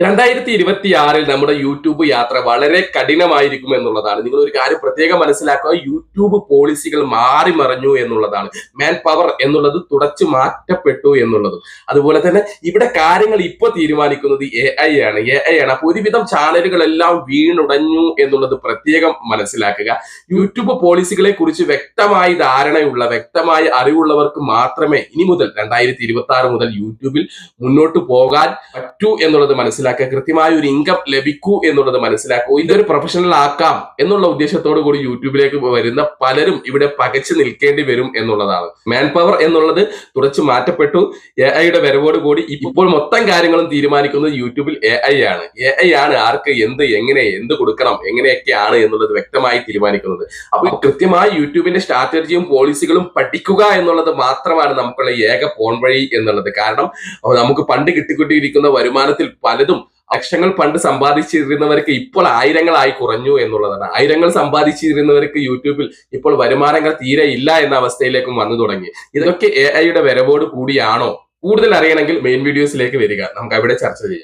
രണ്ടായിരത്തി ഇരുപത്തി ആറിൽ നമ്മുടെ യൂട്യൂബ് യാത്ര വളരെ കഠിനമായിരിക്കും എന്നുള്ളതാണ്. നിങ്ങൾ ഒരു കാര്യം പ്രത്യേകം മനസ്സിലാക്കുക. യൂട്യൂബ് പോളിസികൾ മാറി മറിഞ്ഞു എന്നുള്ളതാണ്. മാൻ പവർ എന്നുള്ളത് തുടച്ചു മാറ്റപ്പെട്ടു എന്നുള്ളതും. അതുപോലെ തന്നെ ഇവിടെ കാര്യങ്ങൾ ഇപ്പൊ തീരുമാനിക്കുന്നത് എ ഐ ആണ്. എ ഐ ആണ്. അപ്പൊ ഒരുവിധം ചാനലുകളെല്ലാം വീണുടഞ്ഞു എന്നുള്ളത് പ്രത്യേകം മനസ്സിലാക്കുക. യൂട്യൂബ് പോളിസികളെ കുറിച്ച് വ്യക്തമായി ധാരണയുള്ള വ്യക്തമായ അറിവുള്ളവർക്ക് മാത്രമേ ഇനി മുതൽ രണ്ടായിരത്തി ഇരുപത്തി ആറ് മുതൽ യൂട്യൂബിൽ മുന്നോട്ട് പോകാൻ പറ്റൂ എന്നുള്ളത് മനസ്സിലാക്കുക. കൃത്യമായ ഒരു ഇൻകം ലഭിക്കൂ എന്നുള്ളത് മനസ്സിലാക്കൂ ഇതൊരു പ്രൊഫഷണൽ ആക്കാം എന്നുള്ള ഉദ്ദേശത്തോടു കൂടി യൂട്യൂബിലേക്ക് വരുന്ന പലരും ഇവിടെ പകച്ചു നിൽക്കേണ്ടി വരും എന്നുള്ളതാണ്. മാൻ പവർ എന്നുള്ളത് തുടച്ചു മാറ്റപ്പെട്ടു. എ ഐയുടെ വരവോട് കൂടി ഇപ്പോൾ മൊത്തം കാര്യങ്ങളും തീരുമാനിക്കുന്നത് യൂട്യൂബിൽ എ ഐ ആണ്. എ ഐ ആണ് ആർക്ക് എന്ത് എങ്ങനെ എന്ത് കൊടുക്കണം എങ്ങനെയൊക്കെയാണ് എന്നുള്ളത് വ്യക്തമായി തീരുമാനിക്കുന്നത്. അപ്പൊ കൃത്യമായി യൂട്യൂബിന്റെ സ്ട്രാറ്റജിയും പോളിസികളും പഠിക്കുക എന്നുള്ളത് മാത്രമാണ് നമുക്കുള്ള ഏക പോൺ വഴി എന്നുള്ളത്. കാരണം നമുക്ക് പണ്ട് കിട്ടിക്കൊണ്ടിരിക്കുന്ന വരുമാനത്തിൽ പലതും ലക്ഷങ്ങൾ പണ്ട് സമ്പാദിച്ചിരുന്നവർക്ക് ഇപ്പോൾ ആയിരങ്ങളായി കുറഞ്ഞു എന്നുള്ളതാണ്. ആയിരങ്ങൾ സമ്പാദിച്ചിരുന്നവർക്ക് യൂട്യൂബിൽ ഇപ്പോൾ വരുമാനങ്ങൾ തീരെ ഇല്ല എന്ന അവസ്ഥയിലേക്കും വന്നു തുടങ്ങി. ഇതൊക്കെ എ ഐയുടെ വരവോട് കൂടിയാണോ? കൂടുതൽ അറിയണമെങ്കിൽ മെയിൻ വീഡിയോസിലേക്ക് വരിക. നമുക്ക് അവിടെ ചർച്ച ചെയ്യാം.